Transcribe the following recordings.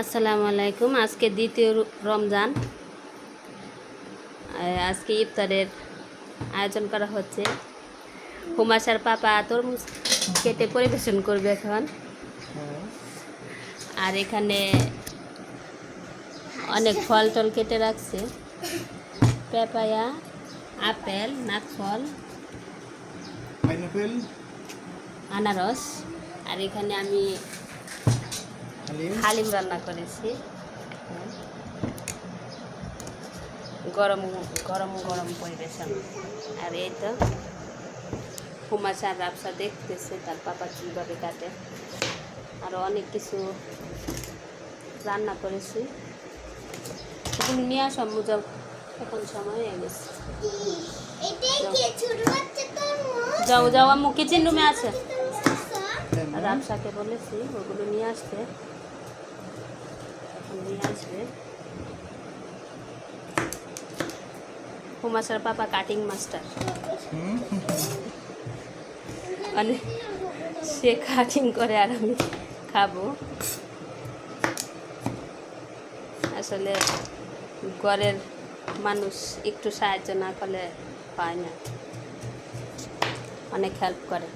আসসালামু আলাইকুম। আজকে দ্বিতীয় রমজান। আজকে ইফতারের আয়োজন করা হচ্ছে। হুমাশার পাপা তরমুজ কেটে পরিবেশন করবে এখন। আর এখানে অনেক ফল টল কেটে রাখছে। পেপায়া আপেল নাকফল আনারস। আর এখানে আমি হালিম। রান্না করেছি। গরম গরম গরম পরিবেশন আর এই তো হুমাশা আর রাবসা দেখতেছে তার পাপা কীভাবে কাটে। আরও অনেক কিছু রান্না করেছি। এখন নিয়ে আসা মুজাব এখন সময় হয়ে গেছে। যাও যাও আম্মু কিচেন রুমে আছে। রাবসাকে বলেছি ওগুলো নিয়ে আসতে এখন নিয়ে আসবে হুমাশার পাপা কাটিং মাস্টার মানে সে কাটিং করে আর আমি খাব। আসলে ঘরের মানুষ একটু সাহায্য না করলে পায় না। অনেক হেল্প করে।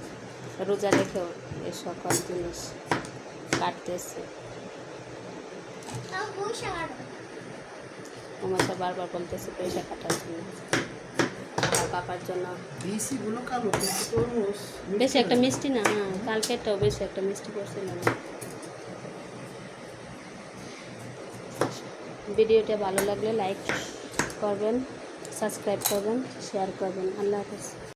রোজা রেখেও এই সকল জিনিস কাটতেছে। হুমাশা বারবার বলতেছে পয়সা কাটার জন্য। পাপার জন্য। বেশি একটা মিষ্টি না হ্যাঁ কালকেরটাও বেশি একটা মিষ্টি করছিল না। ভিডিওটা ভালো লাগলে লাইক করবেন সাবস্ক্রাইব করবেন শেয়ার করবেন। আল্লাহ হাফেজ।